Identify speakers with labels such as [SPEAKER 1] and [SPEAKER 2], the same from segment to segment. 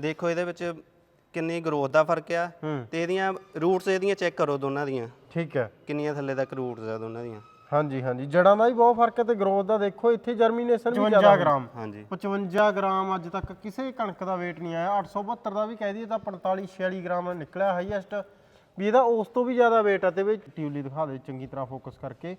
[SPEAKER 1] ਦੇਖੋ ਇਹਦੇ ਵਿੱਚ ਕਿੰਨੀ ਗਰੋਥ ਦਾ ਫ਼ਰਕ ਆ
[SPEAKER 2] ਹੂੰ।
[SPEAKER 1] ਤੇ ਇਹਦੀਆਂ ਰੂਟਸ ਇਹਦੀਆਂ ਚੈੱਕ ਕਰੋ ਦੋਨਾਂ ਦੀਆਂ।
[SPEAKER 2] ਠੀਕ ਹੈ।
[SPEAKER 1] ਕਿੰਨੀਆਂ ਥੱਲੇ ਤੱਕ ਰੂਟਸ ਆ ਦੋਨਾਂ ਦੀਆਂ।
[SPEAKER 2] ਹਾਂਜੀ ਹਾਂਜੀ। ਜੜਾਂ ਦਾ ਵੀ ਬਹੁਤ ਫ਼ਰਕ ਹੈ ਤੇ ਗਰੋਥ ਦਾ ਦੇਖੋ ਇੱਥੇ ਜਰਮੀਨੇਸ਼ਨ ਵੀ ਜ਼ਿਆਦਾ ਗ੍ਰਾਮ।
[SPEAKER 1] ਹਾਂਜੀ।
[SPEAKER 2] 55 ਗ੍ਰਾਮ ਅੱਜ ਤੱਕ ਕਿਸੇ ਕਣਕ ਦਾ weight ਨਹੀਂ ਆਇਆ। 872 ਦਾ ਵੀ ਕਹਿ ਦਈਏ ਤਾਂ 45 46 ਗ੍ਰਾਮ ਨਿਕਲਿਆ ਹਾਈਐਸਟ ਵੀ ਇਹਦਾ ਉਸ ਤੋਂ ਵੀ ਜ਼ਿਆਦਾ weight ਆ ਤੇ ਵੀ ਟਿਊਲੀ ਦਿਖਾ ਦੇ ਚੰਗੀ ਤਰ੍ਹਾਂ ਫੋਕਸ ਕਰਕੇ।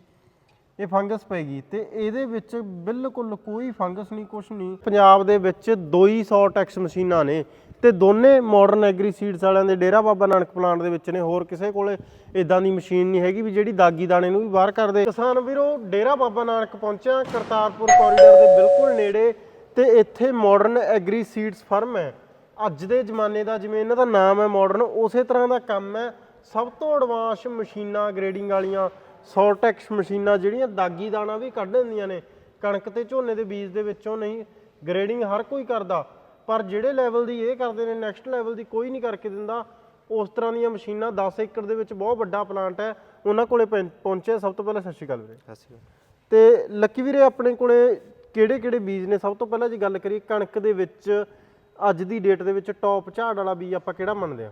[SPEAKER 2] ਇਹ ਫੰਗਸ ਪੈ ਗਈ ਤੇ ਇਹਦੇ ਵਿੱਚ ਬਿਲਕੁਲ ਕੋਈ ਫੰਗਸ ਨਹੀਂ, ਕੁਛ ਨਹੀਂ। ਪੰਜਾਬ ਦੇ ਵਿੱਚ ਦੋ ਹੀ 100 ਟੈਕਸ ਮਸ਼ੀਨਾਂ ਨੇ ਤੇ ਦੋਨੇ ਮਾਡਰਨ ਐਗਰੀ ਸੀਡਸ ਵਾਲਿਆਂ ਦੇ ਡੇਰਾ ਬਾਬਾ ਨਾਨਕ ਪਲਾਂਟ ਦੇ ਵਿੱਚ ਨੇ, ਹੋਰ ਕਿਸੇ ਕੋਲੇ ਇਦਾਂ ਦੀ ਮਸ਼ੀਨ ਨਹੀਂ ਹੈਗੀ ਵੀ ਜਿਹੜੀ ਦਾਗੀ ਦਾਣੇ ਨੂੰ ਵੀ ਬਾਹਰ ਕਰ ਦੇ ਕਿਸਾਨ ਵੀਰੋ, ਡੇਰਾ ਬਾਬਾ ਨਾਨਕ ਪਹੁੰਚਿਆ, ਕਰਤਾਰਪੁਰ ਕੋਰੀਡੋਰ ਦੇ ਬਿਲਕੁਲ ਨੇੜੇ ਤੇ ਇੱਥੇ ਮਾਡਰਨ ਐਗਰੀ ਸੀਡਸ ਫਰਮ ਹੈ। ਅੱਜ ਦੇ ਜ਼ਮਾਨੇ ਦਾ ਜਿਵੇਂ ਇਹਨਾਂ ਦਾ ਨਾਮ ਹੈ ਮਾਡਰਨ ਉਸੇ ਤਰ੍ਹਾਂ ਦਾ ਕੰਮ ਹੈ। ਸਭ ਤੋਂ ਐਡਵਾਂਸ ਮਸ਼ੀਨਾਂ ਗ੍ਰੇਡਿੰਗ ਵਾਲੀਆਂ ਸੌਰਟੈਕਸ ਮਸ਼ੀਨਾਂ ਜਿਹੜੀਆਂ ਦਾਗੀ ਦਾਣਾ ਵੀ ਕੱਢ ਦਿੰਦੀਆਂ ਨੇ ਕਣਕ ਤੇ ਝੋਨੇ ਦੇ ਬੀਜ ਦੇ ਵਿੱਚੋਂ ਨਹੀਂ ਗ੍ਰੇਡਿੰਗ ਹਰ ਕੋਈ ਕਰਦਾ ਪਰ ਜਿਹੜੇ ਲੈਵਲ ਦੀ ਇਹ ਕਰਦੇ ਨੇ ਨੈਕਸਟ ਲੈਵਲ ਦੀ ਕੋਈ ਨਹੀਂ ਕਰਕੇ ਦਿੰਦਾ ਉਸ ਤਰ੍ਹਾਂ ਦੀਆਂ ਮਸ਼ੀਨਾਂ 10 ਏਕੜ ਦੇ ਵਿੱਚ ਬਹੁਤ ਵੱਡਾ ਪਲਾਂਟ ਹੈ ਉਹਨਾਂ ਕੋਲੇ ਪਹੁੰ- ਪਹੁੰਚੇ ਸਭ ਤੋਂ ਪਹਿਲਾਂ ਸਤਿ ਸ਼੍ਰੀ ਅਕਾਲ ਵੀਰੇ।
[SPEAKER 1] ਸਤਿ ਸ਼੍ਰੀ ਅਕਾਲ।
[SPEAKER 2] ਤੇ ਲੱਕੀ ਵੀਰੇ ਆਪਣੇ ਕੋਲੇ ਕਿਹੜੇ ਕਿਹੜੇ ਬੀਜ ਨੇ? ਸਭ ਤੋਂ ਪਹਿਲਾਂ ਜੇ ਗੱਲ ਕਰੀਏ ਕਣਕ ਦੇ ਵਿੱਚ ਅੱਜ ਦੀ ਡੇਟ ਦੇ ਵਿੱਚ ਟੌਪ ਝਾੜ ਵਾਲਾ ਬੀਜ ਆਪਾਂ ਕਿਹੜਾ ਮੰਨਦੇ ਆ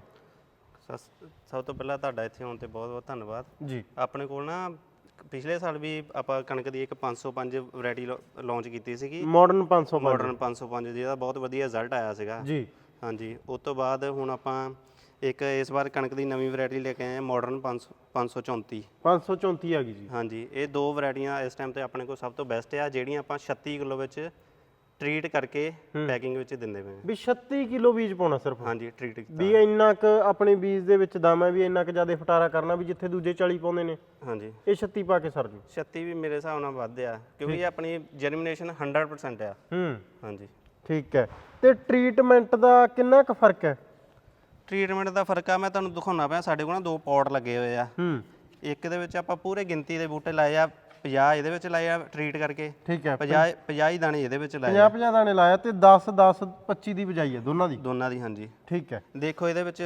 [SPEAKER 1] ਸਸ- ਸਭ ਤੋਂ ਪਹਿਲਾਂ ਤੁਹਾਡਾ ਇੱਥੇ ਆਉਣ ਤੇ ਬਹੁਤ ਬਹੁਤ ਧੰਨਵਾਦ।
[SPEAKER 2] ਜੀ।
[SPEAKER 1] ਆਪਣੇ ਕੋਲ ਨਾ ਪਿਛਲੇ ਸਾਲ ਵੀ ਆਪਾਂ ਕਣਕ ਦੀ ਇੱਕ 505 ਵੈਰਾਈਟੀ ਲਾਂਚ ਕੀਤੀ ਸੀਗੀ।
[SPEAKER 2] ਮਾਡਰਨ 505
[SPEAKER 1] ਮਾਡਰਨ 505 ਜਿਹਦਾ ਬਹੁਤ ਵਧੀਆ ਰਿਜ਼ਲਟ ਆਇਆ ਸੀਗਾ।
[SPEAKER 2] ਜੀ।
[SPEAKER 1] ਹਾਂਜੀ ਉਸ ਤੋਂ ਬਾਅਦ ਹੁਣ ਆਪਾਂ ਇੱਕ ਇਸ ਵਾਰ ਕਣਕ ਦੀ ਨਵੀਂ ਵੈਰਾਈਟੀ ਲੈ ਕੇ ਆਏ ਹਾਂ ਮਾਡਰਨ 534
[SPEAKER 2] 534 ਆ ਗਈ ਜੀ।
[SPEAKER 1] ਹਾਂਜੀ ਇਹ ਦੋ ਵੈਰਾਈਟੀਆਂ ਇਸ ਟਾਈਮ ਤੇ ਆਪਣੇ ਕੋਲ ਸਭ ਤੋਂ ਬੈਸਟ ਆ ਜਿਹੜੀਆਂ ਆਪਾਂ 36 ਕਿਲੋ ਵਿੱਚ ਟ੍ਰੀਟ ਕਰਕੇ ਪੈਕਿੰਗ ਵਿੱਚ ਦਿੰਦੇ ਪਏ ਹਾਂ।
[SPEAKER 2] ਵੀ 36 ਕਿਲੋ ਬੀਜ ਪਾਉਣਾ ਸਿਰਫ।
[SPEAKER 1] ਹਾਂਜੀ ਟ੍ਰੀਟ ਕੀਤਾ
[SPEAKER 2] ਵੀ ਇੰਨਾ ਕ ਆਪਣੇ ਬੀਜ ਦੇ ਵਿੱਚ ਦਮ ਹੈ ਵੀ ਇੰਨਾ ਕ ਜ਼ਿਆਦਾ ਫਟਾਰਾ ਕਰਨਾ ਵੀ ਜਿੱਥੇ ਦੂਜੇ 40 ਪਾਉਂਦੇ ਨੇ।
[SPEAKER 1] ਹਾਂਜੀ।
[SPEAKER 2] ਇਹ 36 ਪਾ ਕੇ ਸਰ ਜੂ।
[SPEAKER 1] 36 ਵੀ ਮੇਰੇ ਹਿਸਾਬ ਨਾਲ ਵੱਧ ਆ ਕਿਉਂਕਿ ਇਹ ਆਪਣੀ ਜਰਮੀਨੇਸ਼ਨ 100% ਆ।
[SPEAKER 2] ਹੂੰ।
[SPEAKER 1] ਹਾਂਜੀ।
[SPEAKER 2] ਠੀਕ ਹੈ। ਤੇ ਟ੍ਰੀਟਮੈਂਟ ਦਾ ਕਿੰਨਾ ਕ ਫ਼ਰਕ ਹੈ?
[SPEAKER 1] ਟ੍ਰੀਟਮੈਂਟ ਦਾ ਫ਼ਰਕ ਆ ਮੈਂ ਤੁਹਾਨੂੰ ਦਿਖਾਉਣਾ ਪਿਆ ਸਾਡੇ ਕੋਲ ਨਾ ਦੋ ਪੌਟ ਲੱਗੇ ਹੋਏ ਆ।
[SPEAKER 2] ਹੂੰ।
[SPEAKER 1] ਇੱਕ ਦੇ ਵਿੱਚ ਆਪਾਂ ਪੂਰੇ ਗਿਣਤੀ ਦੇ ਬੂਟੇ ਲਾਏ ਆ 50 ਇਹਦੇ ਵਿੱਚ ਲਾਏ ਆ ਟ੍ਰੀਟ ਕਰਕੇ।
[SPEAKER 2] ਠੀਕ ਹੈ
[SPEAKER 1] 50 50 ਹੀ ਦਾਣੇ ਇਹਦੇ ਵਿੱਚ ਲਾਏ ਆ।
[SPEAKER 2] 50 50 ਦਾਣੇ ਲਾਇਆ ਤੇ 10 10 25 ਦੀ ਬਜਾਈ ਹੈ ਦੋਨਾਂ ਦੀ?
[SPEAKER 1] ਦੋਨਾਂ ਦੀ ਹਾਂਜੀ।
[SPEAKER 2] ਠੀਕ ਹੈ।
[SPEAKER 1] ਦੇਖੋ ਇਹਦੇ ਵਿੱਚ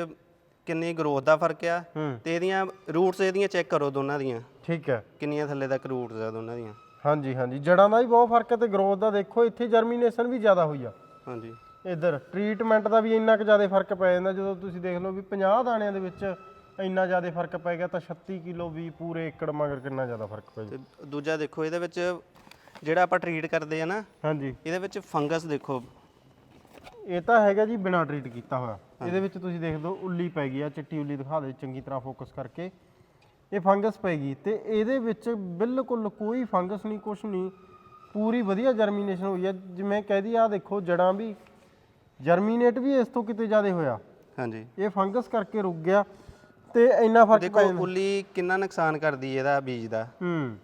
[SPEAKER 1] ਕਿੰਨੀ ਗਰੋਥ ਦਾ ਫ਼ਰਕ ਆ ਤੇ ਇਹਦੀਆਂ ਰੂਟਸ ਇਹਦੀਆਂ ਚੈੱਕ ਕਰੋ ਦੋਨਾਂ ਦੀਆਂ।
[SPEAKER 2] ਠੀਕ ਹੈ।
[SPEAKER 1] ਕਿੰਨੀਆਂ ਥੱਲੇ ਤੱਕ ਰੂਟਸ ਆ ਦੋਨਾਂ ਦੀਆਂ।
[SPEAKER 2] ਹਾਂਜੀ ਹਾਂਜੀ। ਜੜਾਂ ਦਾ ਵੀ ਬਹੁਤ ਫ਼ਰਕ ਹੈ ਤੇ ਗਰੋਥ ਦਾ ਦੇਖੋ ਇੱਥੇ ਜਰਮੀਨੇਸ਼ਨ ਵੀ ਜ਼ਿਆਦਾ ਹੋਈ ਆ।
[SPEAKER 1] ਹਾਂਜੀ।
[SPEAKER 2] ਇਧਰ ਟ੍ਰੀਟਮੈਂਟ ਦਾ ਵੀ ਇੰਨਾ ਕੁ ਜ਼ਿਆਦਾ ਫ਼ਰਕ ਪੈ ਜਾਂਦਾ ਜਦੋਂ ਤੁਸੀਂ ਦੇਖ ਲਓ ਵੀ 50 ਦਾਣਿਆਂ ਦੇ ਵਿੱਚ ਇੰਨਾ ਜ਼ਿਆਦਾ ਫ਼ਰਕ ਪੈ ਗਿਆ ਤਾਂ 36 ਕਿਲੋ ਵੀ ਪੂਰੇ ਏਕੜ ਮਗਰ ਕਿੰਨਾ ਜ਼ਿਆਦਾ ਫ਼ਰਕ ਪੈ
[SPEAKER 1] ਤੇ ਦੂਜਾ ਦੇਖੋ ਇਹਦੇ ਵਿੱਚ ਜਿਹੜਾ ਆਪਾਂ ਟ੍ਰੀਟ ਕਰਦੇ ਆ ਨਾ
[SPEAKER 2] ਹਾਂਜੀ।
[SPEAKER 1] ਇਹਦੇ ਵਿੱਚ ਫੰਗਸ ਦੇਖੋ।
[SPEAKER 2] ਇਹ ਤਾਂ ਹੈਗਾ ਜੀ ਬਿਨਾ ਟ੍ਰੀਟ ਕੀਤਾ ਹੋਇਆ। ਇਹਦੇ ਵਿੱਚ ਤੁਸੀਂ ਦੇਖ ਲਓ ਉੱਲੀ ਪੈ ਗਈ ਆ ਚਿੱਟੀ ਉੱਲੀ ਦਿਖਾ ਦੇ ਚੰਗੀ ਤਰ੍ਹਾਂ ਫੋਕਸ ਕਰਕੇ। ਇਹ ਫੰਗਸ ਪੈ ਗਈ ਤੇ ਇਹਦੇ ਵਿੱਚ ਬਿਲਕੁਲ ਕੋਈ ਫੰਗਸ ਨਹੀਂ ਕੁਛ ਨਹੀਂ। ਪੂਰੀ ਵਧੀਆ ਜਰਮੀਨੇਸ਼ਨ ਹੋਈ ਆ। ਜਿਵੇਂ ਕਹਦੀ ਆ ਦੇਖੋ ਜੜਾਂ ਵੀ ਜਰਮੀਨੇਟ ਵੀ ਇਸ ਤੋਂ ਕਿਤੇ ਜ਼ਿਆਦਾ ਹੋਇਆ।
[SPEAKER 1] ਹਾਂਜੀ।
[SPEAKER 2] ਇਹ ਫੰਗਸ ਕਰਕੇ ਰੁਕ ਗਿਆ। ਤੇ ਇੰਨਾ ਫ਼ਰਕ
[SPEAKER 1] ਦੇਖੋ
[SPEAKER 2] ਜਾਂਦਾ।
[SPEAKER 1] ਉੱਲੀ ਕਿੰਨਾ ਨੁਕਸਾਨ ਕਰਦੀ ਇਹਦਾ ਬੀਜ ਦਾ।
[SPEAKER 2] ਹੂੰ।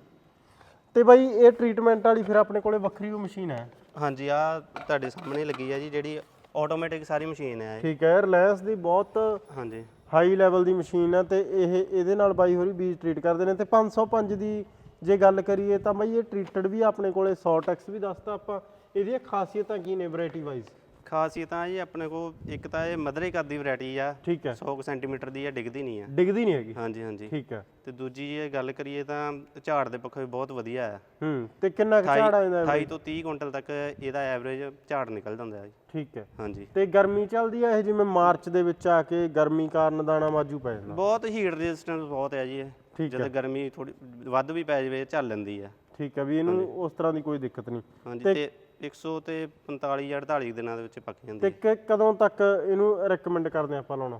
[SPEAKER 2] ਤੇ ਬਾਈ ਇਹ ਟ੍ਰੀਟਮੈਂਟ ਵਾਲੀ ਫਿਰ ਆਪਣੇ ਕੋਲੇ ਵੱਖਰੀ ਉਹ ਮਸ਼ੀਨ ਹੈ।
[SPEAKER 1] ਹਾਂਜੀ ਆ ਤੁਹਾਡੇ ਸਾਹਮਣੇ ਲੱਗੀ ਆ ਜੀ ਜਿਹੜੀ ਆਟੋਮੈਟਿਕ ਸਾਰੀ ਮਸ਼ੀਨ ਹੈ ਇਹ।
[SPEAKER 2] ਠੀਕ ਹੈ ਰਿਲਾਇੰਸ ਦੀ ਬਹੁਤ
[SPEAKER 1] ਹਾਂਜੀ।
[SPEAKER 2] ਹਾਈ ਲੈਵਲ ਦੀ ਮਸ਼ੀਨ ਹੈ ਤੇ ਇਹ ਇਹਦੇ ਨਾਲ ਬਾਈ ਹੋਰੀ ਬੀਜ ਟ੍ਰੀਟ ਕਰਦੇ ਨੇ। ਤੇ 505 ਦੀ ਜੇ ਗੱਲ ਕਰੀਏ ਤਾਂ ਬਾਈ ਇਹ ਟ੍ਰੀਟਡ ਵੀ ਆ ਆਪਣੇ ਕੋਲੇ 100 ਟੈਕਸ ਵੀ ਦੱਸਤਾ ਆਪਾਂ। ਇਹਦੀਆਂ ਖਾਸੀਅਤਾਂ ਕੀ ਨੇ ਵੈਰਾਈਟੀ ਵਾਈਜ਼
[SPEAKER 1] ਖਾਸੀਅਤਾਂ ਜੀ ਆਪਣੇ ਕੋਲ ਇੱਕ ਤਾਂ ਇਹ ਮਧਰੇ ਕੱਦ ਦੀ ਵੈਰਾਈਟੀ ਆ।
[SPEAKER 2] ਠੀਕ ਹੈ।
[SPEAKER 1] 100 ਸੈਂਟੀਮੀਟਰ ਦੀ ਆ ਡਿੱਗਦੀ ਨਹੀਂ ਆ।
[SPEAKER 2] ਡਿੱਗਦੀ ਨਹੀਂ ਹੈਗੀ?
[SPEAKER 1] ਹਾਂਜੀ ਹਾਂਜੀ।
[SPEAKER 2] ਠੀਕ ਹੈ।
[SPEAKER 1] ਤੇ ਦੂਜੀ ਜੇ ਗੱਲ ਕਰੀਏ ਤਾਂ ਝਾੜ ਦੇ ਪੱਖੋਂ ਵੀ ਬਹੁਤ ਵਧੀਆ ਆ।
[SPEAKER 2] ਹੂੰ ਤੇ ਕਿੰਨਾ ਕੁ ਝਾੜ ਆ ਜਾਂਦਾ
[SPEAKER 1] 28 ਤੋਂ 30 ਕੁਇੰਟਲ ਤੱਕ ਇਹਦਾ ਐਵਰੇਜ ਝਾੜ ਨਿਕਲ ਜਾਂਦਾ ਹੈ
[SPEAKER 2] ਠੀਕ ਹੈ।
[SPEAKER 1] ਹਾਂਜੀ।
[SPEAKER 2] ਤੇ ਗਰਮੀ ਚੱਲਦੀ ਆ ਇਹ ਜਿਵੇਂ ਮਾਰਚ ਦੇ ਵਿੱਚ ਆ ਕੇ ਗਰਮੀ ਕਾਰਨ ਦਾਣਾ ਮਾਜੂ ਪੈ ਜਾਂਦਾ?
[SPEAKER 1] ਬਹੁਤ ਹੀਟ ਰੈਜ਼ਿਸਟੈਂਸ ਬਹੁਤ ਹੈ ਜੀ ਇਹ। ਜਦ ਗਰਮੀ ਥੋੜੀ ਵੱਧ ਵੀ ਪੈ ਜਾਵੇ ਝੱਲ ਲੈਂਦੀ ਆ।
[SPEAKER 2] ਠੀਕ ਹੈ ਵੀ ਇਹਨੂੰ ਉਸ ਤਰ੍ਹਾਂ ਦੀ ਕੋਈ ਦਿੱਕਤ ਨਹੀਂ।
[SPEAKER 1] ਹਾਂਜੀ ਤੇ 100 ਤੇ 45 ਜਾਂ 48 ਦਿਨਾਂ ਦੇ ਵਿੱਚ ਪੱਕ ਜਾਂਦੀ
[SPEAKER 2] ਤੇ
[SPEAKER 1] ਹੈ।
[SPEAKER 2] ਕਿ- ਕਦੋਂ ਤੱਕ ਇਹਨੂੰ ਰეკਮੈਂਡ ਕਰਦੇ ਆਪਾਂ ਲਾਉਣਾ?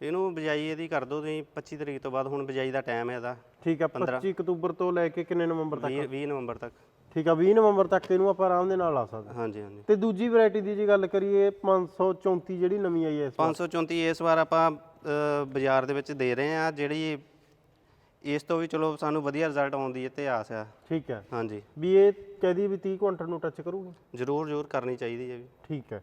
[SPEAKER 1] ਇਹਨੂੰ ਬਿਜਾਈ ਇਹਦੀ ਕਰ ਦਿਓ ਤੁਸੀਂ 25 ਤਰੀਕ ਤੋਂ ਬਾਅਦ ਹੁਣ ਬਿਜਾਈ ਦਾ ਟਾਈਮ ਹੈ ਇਹਦਾ।
[SPEAKER 2] ਠੀਕ ਹੈ 25 ਅਕਤੂਬਰ ਤੋਂ ਲੈ ਕੇ ਕਿੰਨੇ ਨਵੰਬਰ ਤੱਕ?
[SPEAKER 1] 20 20 ਨਵੰਬਰ ਤੱਕ।
[SPEAKER 2] ਠੀਕ ਆ 20 ਨਵੰਬਰ ਤੱਕ ਇਹਨੂੰ ਆਪਾਂ ਆਰਾਮ ਦੇ ਨਾਲ ਲਾ ਸਕਦੇ ਹਾਂ।
[SPEAKER 1] ਹਾਂਜੀ ਹਾਂਜੀ।
[SPEAKER 2] ਤੇ ਦੂਜੀ ਵੈਰਾਈਟੀ ਦੀ ਜੇ ਗੱਲ ਕਰੀਏ 534 ਜਿਹੜੀ ਨਵੀਂ ਆਈ ਹੈ ਇਸ ਵਾਰ।
[SPEAKER 1] 534 ਇਸ ਵਾਰ ਆਪਾਂ ਅ, ਬਾਜ਼ਾਰ ਦੇ ਵਿੱਚ ਦੇ ਰਹੇ ਆ ਜਿਹੜੀ ਇਸ ਤੋਂ ਵੀ ਚਲੋ ਸਾਨੂੰ ਵਧੀਆ ਰਿਜ਼ਲਟ ਆਉਣ ਦੀ ਤੇ ਆਸ ਆ।
[SPEAKER 2] ਠੀਕ ਹੈ।
[SPEAKER 1] ਹਾਂਜੀ।
[SPEAKER 2] ਵੀ ਇਹ ਕਹਦੀ ਵੀ 30 ਕੁਇੰਟਲ ਨੂੰ ਟੱਚ ਕਰੂਗਾ?
[SPEAKER 1] ਜ਼ਰੂਰ ਜ਼ਰੂਰ ਕਰਨੀ ਚਾਹੀਦੀ ਹੈ ਵੀ
[SPEAKER 2] ਠੀਕ ਹੈ।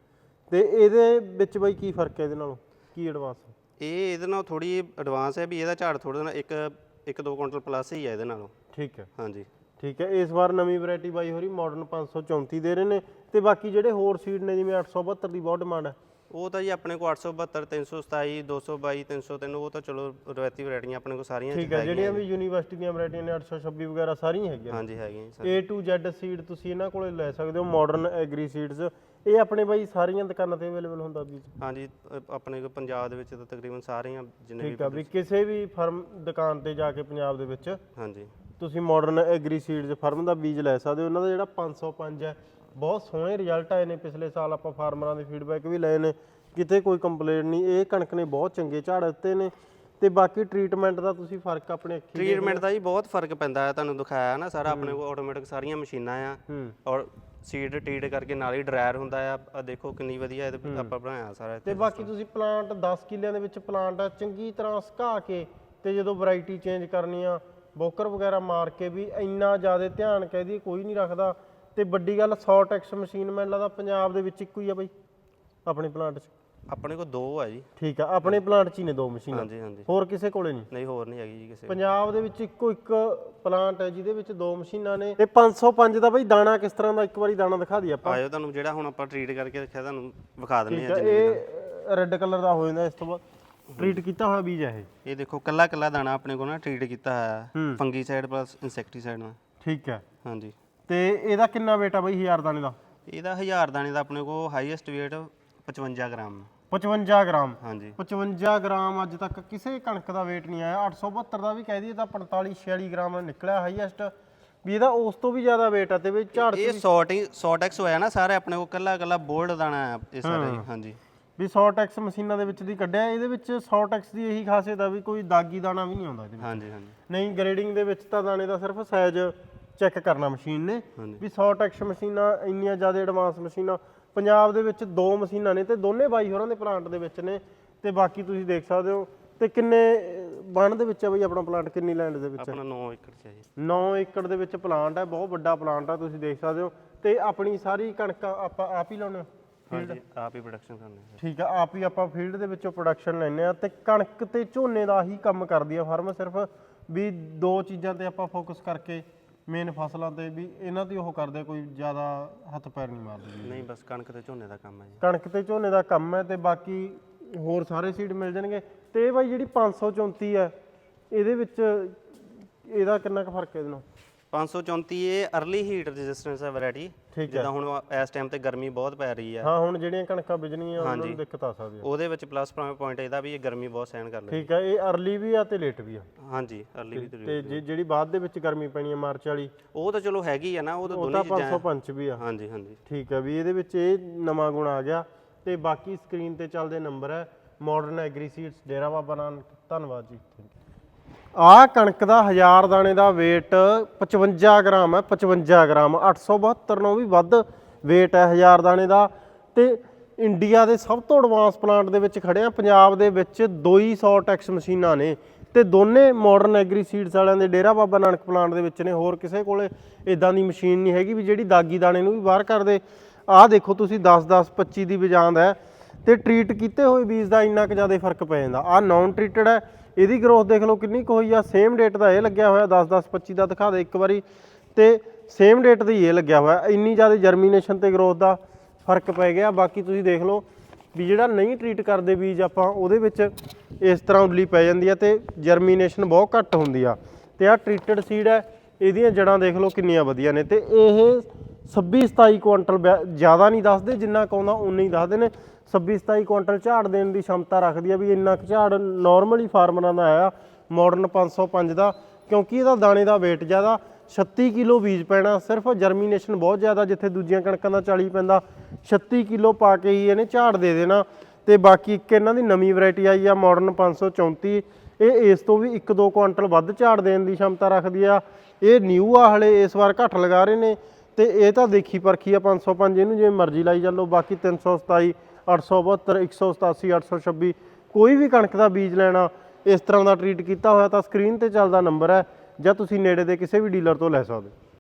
[SPEAKER 2] ਤੇ ਇਹਦੇ ਵਿੱਚ ਬਾਈ ਕੀ ਫ਼ਰਕ ਹੈ ਇਹਦੇ ਨਾਲੋਂ? ਕੀ ਐਡਵਾਂਸ
[SPEAKER 1] ਇਹ ਇਹਦੇ ਨਾਲ ਥੋੜੀ ਐਡਵਾਂਸ ਹੈ ਵੀ ਇਹਦਾ ਝਾੜ ਥੋੜਾ ਜਿਹਾ ਇੱਕ ਇੱਕ ਦੋ ਕੁਇੰਟਲ ਪਲੱਸ ਹੀ ਹੈ ਇਹਦੇ ਨਾਲੋਂ।
[SPEAKER 2] ਠੀਕ ਹੈ।
[SPEAKER 1] ਹਾਂਜੀ।
[SPEAKER 2] ਠੀਕ ਹੈ। ਇਸ ਵਾਰ ਨਵੀਂ ਵੈਰਾਈਟੀ ਬਾਈ ਹੋ ਰਹੀ ਮਾਡਰਨ 534 ਦੇ ਰਹੇ ਨੇ। ਤੇ ਬਾਕੀ ਜਿਹੜੇ ਹੋਰ ਸੀਡ ਨੇ ਜਿਵੇਂ 872 ਦੀ ਬਹੁਤ ਡਿਮਾਂਡ ਹੈ
[SPEAKER 1] ਉਹ ਤਾਂ ਜੀ ਆਪਣੇ ਕੋਲ 872 327 222 303 ਉਹ ਤਾਂ ਚਲੋ ਰਵਾਇਤੀ ਵੈਰਾਈਟੀਆਂ ਆਪਣੇ ਕੋਲ ਸਾਰੀਆਂ
[SPEAKER 2] ਠੀਕ ਹੈ ਜਿਹੜੀਆਂ ਵੀ ਯੂਨੀਵਰਸਿਟੀ ਦੀਆਂ ਵੈਰਾਈਟੀਆਂ ਨੇ 826 ਵਗੈਰਾ ਸਾਰੀਆਂ ਹੈਗੀਆਂ
[SPEAKER 1] ਹਾਂਜੀ ਹੈਗੀਆਂ ਜੀ
[SPEAKER 2] A to Z ਸੀਡ ਤੁਸੀਂ ਇਹਨਾਂ ਕੋਲੇ ਲੈ ਸਕਦੇ ਹੋ ਮਾਡਰਨ ਐਗਰੀ ਸੀਡਸ ਇਹ ਆਪਣੇ ਬਾਈ ਸਾਰੀਆਂ ਦੁਕਾਨਾਂ ਤੇ ਅਵੇਲੇਬਲ ਹੁੰਦਾ ਬੀਜ
[SPEAKER 1] ਹਾਂਜੀ ਆਪਣੇ ਕੋਲ ਪੰਜਾਬ ਦੇ ਵਿੱਚ ਤਾਂ ਤਕਰੀਬਨ ਸਾਰੀਆਂ ਜਿੰਨੇ ਵੀ
[SPEAKER 2] ਠੀਕ ਆ ਵੀ ਕਿਸੇ ਵੀ ਫਰਮ ਦੁਕਾਨ ਤੇ ਜਾ ਕੇ ਪੰਜਾਬ ਦੇ ਵਿੱਚ
[SPEAKER 1] ਹਾਂਜੀ।
[SPEAKER 2] ਤੁਸੀਂ ਮਾਡਰਨ ਐਗਰੀ ਸੀਡਸ ਫਰਮ ਦਾ ਬੀਜ ਲੈ ਸਕਦੇ ਹੋ। ਉਹਨਾਂ ਦਾ ਜਿਹੜਾ 505 ਹੈ ਬਹੁਤ ਸੋਹਣੇ ਰਿਜ਼ਲਟ ਆਏ ਨੇ ਪਿਛਲੇ ਸਾਲ ਆਪਾਂ ਫਾਰਮਰਾਂ ਦੇ ਫੀਡਬੈਕ ਵੀ ਲਏ ਨੇ। ਕਿਤੇ ਕੋਈ ਕੰਪਲੇਂਟ ਨਹੀਂ ਇਹ ਕਣਕ ਨੇ ਬਹੁਤ ਚੰਗੇ ਝਾੜ ਦਿੱਤੇ ਨੇ ਤੇ ਬਾਕੀ ਟ੍ਰੀਟਮੈਂਟ ਦਾ ਤੁਸੀਂ ਫ਼ਰਕ ਆਪਣੇ ਅੱਖੀ
[SPEAKER 1] ਟ੍ਰੀਟਮੈਂਟ ਦਾ ਜੀ ਬਹੁਤ ਫ਼ਰਕ ਪੈਂਦਾ ਹੈ ਤੁਹਾਨੂੰ ਦਿਖਾਇਆ ਨਾ ਸਾਰਾ ਆਪਣੇ ਕੋਲ ਆਟੋਮੈਟਿਕ ਸਾਰੀਆਂ ਮਸ਼ੀਨਾਂ ਆ
[SPEAKER 2] ਹੂੰ।
[SPEAKER 1] ਔਰ ਸੀਡ ਟੀਟ ਕਰਕੇ ਨਾਲ ਹੀ ਡਰਾਇਰ ਹੁੰਦਾ ਆ। ਆ ਦੇਖੋ ਕਿੰਨੀ ਵਧੀਆ ਇਹਦੇ ਆਪਾਂ ਬਣਾਇਆ ਸਾਰਾ
[SPEAKER 2] ਤੇ ਬਾਕੀ ਤੁਸੀਂ ਪਲਾਂਟ 10 ਕਿੱਲਿਆਂ ਦੇ ਵਿੱਚ ਪਲਾਂਟ ਆ ਚੰਗੀ ਤਰ੍ਹਾਂ ਸੁਕਾ ਕੇ ਤੇ ਜਦੋਂ ਵੈਰਾਈਟੀ ਚੇਂਜ ਕਰਨੀ ਆ ਬੋਕਰ ਵਗੈਰਾ ਮਾਰ ਕੇ ਵੀ ਇੰਨਾ ਜ਼ਿਆਦਾ ਧਿਆਨ ਕਹਿਦੀ ਕੋਈ ਨਹੀਂ ਰੱਖਦਾ। ਤੇ ਵੱਡੀ ਗੱਲ 100 ਟੈਕਸ ਮਸ਼ੀਨ ਮੈਨੂੰ ਲੱਗਦਾ ਪੰਜਾਬ ਦੇ ਵਿੱਚ ਇੱਕੋ ਹੀ ਆ ਬਾਈ ਆਪਣੇ ਪਲਾਂਟ 'ਚ।
[SPEAKER 1] ਆਪਣੇ ਕੋਲ ਦੋ ਆ ਜੀ।
[SPEAKER 2] ਠੀਕ ਆ ਆਪਣੇ ਪਲਾਂਟ 'ਚ ਹੀ ਨੇ ਦੋ ਮਸ਼ੀਨਾਂ।
[SPEAKER 1] ਹਾਂਜੀ ਹਾਂਜੀ।
[SPEAKER 2] ਹੋਰ ਕਿਸੇ ਕੋਲੇ ਨਹੀਂ?
[SPEAKER 1] ਨਹੀਂ ਹੋਰ ਨਹੀਂ ਹੈਗੀ ਜੀ ਕਿਸੇ
[SPEAKER 2] ਪੰਜਾਬ ਦੇ ਵਿੱਚ ਇੱਕੋ ਇੱਕ ਪਲਾਂਟ ਹੈ ਜਿਹਦੇ ਵਿੱਚ ਦੋ ਮਸ਼ੀਨਾਂ ਨੇ। ਤੇ 505 ਦਾ ਬਾਈ ਦਾਣਾ ਕਿਸ ਤਰ੍ਹਾਂ ਦਾ ਇੱਕ ਵਾਰੀ ਦਾਣਾ ਦਿਖਾ ਦਈਏ ਆਪਾਂ।
[SPEAKER 1] ਆਇਓ ਤੁਹਾਨੂੰ ਜਿਹੜਾ ਹੁਣ ਆਪਾਂ ਟ੍ਰੀਟ ਕਰਕੇ ਰੱਖਿਆ ਤੁਹਾਨੂੰ ਵਿਖਾ ਦਿੰਦੇ
[SPEAKER 2] ਠੀਕ
[SPEAKER 1] ਆ
[SPEAKER 2] ਆ ਇਹ ਰੈੱਡ ਕਲਰ ਦਾ ਹੋ ਜਾਂਦਾ ਇਸ ਤੋਂ ਬਾਅਦ। ਟ੍ਰੀਟ ਕੀਤਾ ਹੋਇਆ ਬੀਜ ਹੈ ਇਹ।
[SPEAKER 1] ਇਹ ਦੇਖੋ ਕੱਲਾ ਕੱਲਾ ਦਾਣਾ ਆਪਣੇ ਕੋਲ ਨਾ ਟ੍ਰੀਟ ਕੀਤਾ ਹੋਇਆ।
[SPEAKER 2] ਹੂੰ।
[SPEAKER 1] ਫੰਗੀਸਾਈਡ ਪਲੱਸ ਇਨਸੈਕਟੀਸਾਈਡ ਨਾਲ।
[SPEAKER 2] ਠੀਕ ਹੈ
[SPEAKER 1] ਹਾਂਜੀ।
[SPEAKER 2] ਤੇ ਇਹਦਾ ਕਿੰਨਾ weight ਆ ਬਾਈ 1000 ਦਾਣੇ ਦਾ?
[SPEAKER 1] ਇਹਦਾ 1000 ਦਾਣੇ ਦਾ ਆਪਣੇ ਕੋਲ ਹਾਈਐਸਟ weight 55 ਗ੍ਰਾਮ।
[SPEAKER 2] 55 ਗ੍ਰਾਮ?
[SPEAKER 1] ਹਾਂਜੀ।
[SPEAKER 2] 55 ਗ੍ਰਾਮ ਅੱਜ ਤੱਕ ਕਿਸੇ ਕਣਕ ਦਾ weight ਨਹੀਂ ਆਇਆ। 872 ਦਾ ਵੀ ਕਹਿ ਦਈਏ ਤਾਂ 45 46 ਗ੍ਰਾਮ ਨਿਕਲਿਆ ਹਾਈਐਸਟ ਵੀ ਇਹਦਾ ਉਸ ਤੋਂ ਵੀ ਜ਼ਿਆਦਾ weight ਆ ਤੇ ਵੀ ਝਾੜ
[SPEAKER 1] ਇਹ ਸੌਟ ਸੌਟੈਕਸ ਹੋਇਆ ਨਾ ਸਾਰੇ ਆਪਣੇ ਕੋਲ ਕੱਲਾ ਕੱਲਾ ਬੋਲਡ ਦਾਣਾ ਇਹ ਸਾਰਾ ਹਾਂਜੀ।
[SPEAKER 2] ਵੀ 100 ਟੈਕਸ ਮਸ਼ੀਨਾਂ ਦੇ ਵਿੱਚ ਦੀ ਕੱਢਿਆ। ਇਹਦੇ ਵਿੱਚ 100 ਟੈਕਸ ਦੀ ਇਹੀ ਖਾਸੀਅਤ ਆ ਵੀ ਕੋਈ ਦਾਗੀ ਦਾਣਾ ਵੀ ਨਹੀਂ ਆਉਂਦਾ ਇਹਦੇ ਵਿੱਚ।
[SPEAKER 1] ਹਾਂਜੀ ਹਾਂਜੀ।
[SPEAKER 2] ਨਹੀਂ ਗ੍ਰੇਡਿੰਗ ਦੇ ਵਿੱਚ ਤਾਂ ਦਾਣੇ ਦਾ ਸਿਰਫ ਸਾਈਜ਼ ਚੈੱਕ ਕਰਨਾ ਮਸ਼ੀਨ ਨੇ। ਵੀ 100 ਟੈਕਸ ਮਸ਼ੀਨਾਂ ਇੰਨੀਆਂ ਜ਼ਿਆਦਾ ਐਡਵਾਂਸ ਮਸ਼ੀਨਾਂ। ਪੰਜਾਬ ਦੇ ਵਿੱਚ ਦੋ ਮਸ਼ੀਨਾਂ ਨੇ ਤੇ ਦੋਨੇ ਬਾਈ ਹੋਰਾਂ ਦੇ ਪਲਾਂਟ ਦੇ ਵਿੱਚ ਨੇ ਤੇ ਬਾਕੀ ਤੁਸੀਂ ਦੇਖ ਸਕਦੇ ਹੋ ਤੇ ਕਿੰਨੇ ਬਣ ਦੇ ਵਿੱਚ ਆ ਬਈ ਆਪਣਾ ਪਲਾਂਟ ਕਿੰਨੀ ਲੈਂਡ ਦੇ ਵਿੱਚ?
[SPEAKER 1] ਆਪਣਾ 9 ਏਕੜ ਚ ਹੈ ਜੀ।
[SPEAKER 2] 9 ਏਕੜ ਦੇ ਵਿੱਚ ਪਲਾਂਟ ਹੈ ਬਹੁਤ ਵੱਡਾ ਪਲਾਂਟ ਆ ਤੁਸੀਂ ਦੇਖ ਸਕਦੇ ਹੋ। ਤੇ ਆਪਣੀ ਸਾਰੀ ਕਣਕ ਆਪਾਂ ਆਪ ਹੀ ਲਾਉਣੇ
[SPEAKER 1] ਹਾਂਜੀ ਆਪ ਹੀ ਪ੍ਰੋਡਕਸ਼ਨ ਕਰਨੇ ਹੈ।
[SPEAKER 2] ਠੀਕ ਆ ਆਪ ਹੀ ਆਪਾਂ ਫੀਲਡ ਦੇ ਵਿੱਚੋਂ ਪ੍ਰੋਡਕਸ਼ਨ ਲੈਨੇ ਆ ਤੇ ਕਣਕ ਤੇ ਝੋਨੇ ਦਾ ਹੀ ਕੰਮ ਕਰਦੀ ਆ ਫਾਰਮ ਸਿਰਫ ਵੀ ਦੋ ਚੀਜ਼ਾਂ ਤੇ ਆਪਾਂ ਫੋਕਸ ਕਰਕੇ ਮੇਨ ਫਸਲਾਂ ਤੇ ਵੀ ਇਹਨਾਂ ਦੀ ਉਹ ਕਰਦੇ ਕੋਈ ਜ਼ਿਆਦਾ ਹੱਥ ਪੈਰ ਨਹੀਂ ਮਾਰਦੇ ਜੀ।
[SPEAKER 1] ਨਹੀਂ ਬਸ ਕਣਕ ਤੇ ਝੋਨੇ ਦਾ ਕੰਮ ਹੈ ਜੀ।
[SPEAKER 2] ਕਣਕ ਤੇ ਝੋਨੇ ਦਾ ਕੰਮ ਹੈ ਤੇ ਬਾਕੀ ਹੋਰ ਸਾਰੇ ਸੀਡ ਮਿਲ ਜਾਣਗੇ। ਤੇ ਇਹ ਬਾਈ ਜਿਹੜੀ 534 ਹੈ ਇਹਦੇ ਵਿੱਚ ਇਹਦਾ ਕਿੰਨਾ ਕੁ ਫ਼ਰਕ ਹੈ ਇਹਦੇ ਨਾਲ?
[SPEAKER 1] 534 ਇਹ अर्ਲੀ ਹੀਟ ਰੈਜ਼ਿਸਟੈਂਸ ਹੈ ਵੈਰਾਈਟੀ
[SPEAKER 2] ਠੀਕ ਹੈ।
[SPEAKER 1] ਜਿੱਦਾਂ ਹੁਣ ਇਸ ਟਾਈਮ ਤੇ ਗਰਮੀ ਬਹੁਤ ਪੈ ਰਹੀ ਹੈ।
[SPEAKER 2] ਹਾਂ ਹੁਣ ਜਿਹੜੀਆਂ ਕਣਕਾਂ ਬੀਜਣੀਆਂ ਉਹਨਾਂ ਨੂੰ
[SPEAKER 1] ਹਾਂਜੀ।
[SPEAKER 2] ਦਿੱਕਤ ਆ ਸਕਦੀ ਹੈ।
[SPEAKER 1] ਉਹਦੇ ਵਿੱਚ ਪਲੱਸ ਪੁਆਇੰਟ ਇਹਦਾ ਵੀ ਇਹ ਗਰਮੀ ਬਹੁਤ ਸਹਿਣ ਕਰ ਲੈਂਦੀ
[SPEAKER 2] ਠੀਕ ਹੈ ਇਹ ਅਰਲੀ ਵੀ ਆ ਤੇ ਲੇਟ ਵੀ ਆ।
[SPEAKER 1] ਹਾਂਜੀ अर्ਲੀ ਵੀ
[SPEAKER 2] ਤੇ ਜੇ- ਜਿਹੜੀ ਬਾਅਦ ਦੇ ਵਿੱਚ ਗਰਮੀ ਪੈਣੀ ਹੈ ਮਾਰਚ ਵਾਲੀ
[SPEAKER 1] ਉਹ ਤਾਂ ਚਲੋ ਹੈਗੀ ਆ ਨਾ ਉਹ ਤਾਂ
[SPEAKER 2] ਉਹ
[SPEAKER 1] ਦੋਨੇ
[SPEAKER 2] ਤਾਂ
[SPEAKER 1] ਚੀਜ਼ਾਂ
[SPEAKER 2] 505 ਵੀ ਆ।
[SPEAKER 1] ਹਾਂਜੀ ਹਾਂਜੀ।
[SPEAKER 2] ਠੀਕ ਹੈ ਵੀ ਇਹਦੇ ਵਿੱਚ ਇਹ ਨਵਾਂ ਗੁਣ ਆ ਗਿਆ। ਤੇ ਬਾਕੀ ਸਕਰੀਨ ਤੇ ਚੱਲਦੇ ਨੰਬਰ ਹੈ। Modern agri seeds Dera Baba Nanak. ਧੰਨਵਾਦ ਜੀ। ਆ ਕਣਕ ਦਾ 1000 ਦਾਣੇ ਦਾ weight 55 ਗ੍ਰਾਮ ਹੈ 55 ਗ੍ਰਾਮ 872 ਨਾਲੋਂ ਵੀ ਵੱਧ weight ਹੈ 1000 ਦਾਣੇ ਦਾ। ਤੇ ਇੰਡੀਆ ਦੇ ਸਭ ਤੋਂ ਐਡਵਾਂਸ ਪਲਾਂਟ ਦੇ ਵਿੱਚ ਖੜੇ ਆ ਪੰਜਾਬ ਦੇ ਵਿੱਚ 200 ਟੈਕਸ ਮਸ਼ੀਨਾਂ ਨੇ ਤੇ ਦੋਨੇ ਮਾਡਰਨ ਐਗਰੀ ਸੀਡਸ ਵਾਲਿਆਂ ਦੇ ਡੇਰਾ ਬਾਬਾ ਨਾਨਕ ਪਲਾਂਟ ਦੇ ਵਿੱਚ ਨੇ, ਹੋਰ ਕਿਸੇ ਕੋਲੇ ਇਦਾਂ ਦੀ ਮਸ਼ੀਨ ਨਹੀਂ ਹੈਗੀ ਵੀ ਜਿਹੜੀ ਦਾਗੀ ਦਾਣੇ ਨੂੰ ਵੀ ਬਾਹਰ ਕਰ ਦੇ। ਆਹ ਦੇਖੋ ਤੁਸੀਂ 10 10 25 ਦੀ ਬਜਾਂਦ ਹੈ ਤੇ ਟ੍ਰੀਟ ਕੀਤੇ ਹੋਏ ਬੀਜ ਦਾ ਇੰਨਾ ਕੁ ਜ਼ਿਆਦਾ ਫ਼ਰਕ ਪੈ ਜਾਂਦਾ। ਆ ਨਾਨ ਟ੍ਰੀਟਡ ਹੈ ਇਹਦੀ ਗਰੋਥ ਦੇਖ ਲਓ ਕਿੰਨੀ ਕੁ ਹੋਈ ਆ ਸੇਮ ਡੇਟ ਦਾ ਇਹ ਲੱਗਿਆ ਹੋਇਆ 10 10 25 ਦਾ ਦਿਖਾ ਦੇ ਇੱਕ ਵਾਰੀ। ਤੇ ਸੇਮ ਡੇਟ ਦੀ ਇਹ ਲੱਗਿਆ ਹੋਇਆ, ਇੰਨੀ ਜ਼ਿਆਦਾ ਜਰਮੀਨੇਸ਼ਨ ਤੇ ਗਰੋਥ ਦਾ ਫ਼ਰਕ ਪੈ ਗਿਆ। ਬਾਕੀ ਤੁਸੀਂ ਦੇਖ ਲਓ ਵੀ ਜਿਹੜਾ ਨਹੀਂ ਟ੍ਰੀਟ ਕਰਦੇ ਬੀਜ ਆਪਾਂ, ਉਹਦੇ ਵਿੱਚ ਇਸ ਤਰ੍ਹਾਂ ਉਡਲੀ ਪੈ ਜਾਂਦੀ ਆ ਤੇ ਜਰਮੀਨੇਸ਼ਨ ਬਹੁਤ ਘੱਟ ਹੁੰਦੀ ਆ। ਤੇ ਆ ਟ੍ਰੀਟਡ ਸੀਡ ਹੈ, ਇਹਦੀਆਂ ਜੜਾਂ ਦੇਖ ਲਓ ਕਿੰਨੀਆਂ ਵਧੀਆ ਨੇ। ਤੇ ਇਹ 26 27 ਕੁਇੰਟਲ ਬਿਆ- ਜ਼ਿਆਦਾ ਨਹੀਂ ਦੱਸਦੇ, ਜਿੰਨਾ ਕੁ ਆਉਂਦਾ ਉਨਾ ਹੀ ਦੱਸਦੇ ਨੇ। 26 27 ਕੁਇੰਟਲ ਝਾੜ ਦੇਣ ਦੀ ਸ਼ਮਤਾ ਰੱਖਦੀ ਆ ਵੀ ਇੰਨਾ ਕੁ ਝਾੜ ਨਾਰਮਲੀ ਫਾਰਮਰਾਂ ਦਾ ਆਇਆ ਮਾਡਰਨ 505 ਦਾ, ਕਿਉਂਕਿ ਇਹਦਾ ਦਾਣੇ ਦਾ weight ਜ਼ਿਆਦਾ 36 ਕਿਲੋ ਬੀਜ ਪੈਣਾ, ਸਿਰਫ ਜਰਮੀਨੇਸ਼ਨ ਬਹੁਤ ਜ਼ਿਆਦਾ, ਜਿੱਥੇ ਦੂਜੀਆਂ ਕਣਕਾਂ ਦਾ 40 ਪੈਂਦਾ 36 ਕਿਲੋ ਪਾ ਕੇ ਹੀ ਇਹਨੇ ਝਾੜ ਦੇ ਦੇਣਾ, ਤੇ ਬਾਕੀ ਇੱਕ ਇਹਨਾਂ ਦੀ ਨਵੀਂ ਵੈਰਾਈਟੀ ਆਈ ਆ ਮਾਡਰਨ 534 ਇਹ ਇਸ ਤੋਂ ਵੀ 1-2 ਕੁਇੰਟਲ ਵੱਧ ਝਾੜ ਦੇਣ ਦੀ ਸ਼ਮਤਾ ਰੱਖਦੀ ਆ, ਇਹ ਨਿਊ ਆ ਹਲੇ, ਇਸ ਵਾਰ ਘੱਟ ਲਗਾ ਰਹੇ ਨੇ, ਤੇ ਇਹ ਤਾਂ ਦੇਖੀ ਪਰਖੀ ਆ 505 ਇਹਨੂੰ ਜਿਵੇਂ ਮਰਜ਼ੀ ਲਾਈ ਚੱਲੋ, ਬਾਕੀ 327 872 187 826 ਕੋਈ ਵੀ ਕਣਕ ਦਾ ਬੀਜ ਲੈਣਾ, ਇਸ ਤਰ੍ਹਾਂ ਦਾ ਟਰੀਟ ਕੀਤਾ ਹੋਇਆ ਤਾਂ ਸਕਰੀਨ ਤੇ ਚੱਲਦਾ ਨੰਬਰ ਹੈ, ਜਾਂ ਤੁਸੀਂ ਨੇੜੇ ਦੇ ਕਿਸੇ ਵੀ ਡੀਲਰ ਤੋਂ ਲੈ ਸਕਦੇ ਹੋ।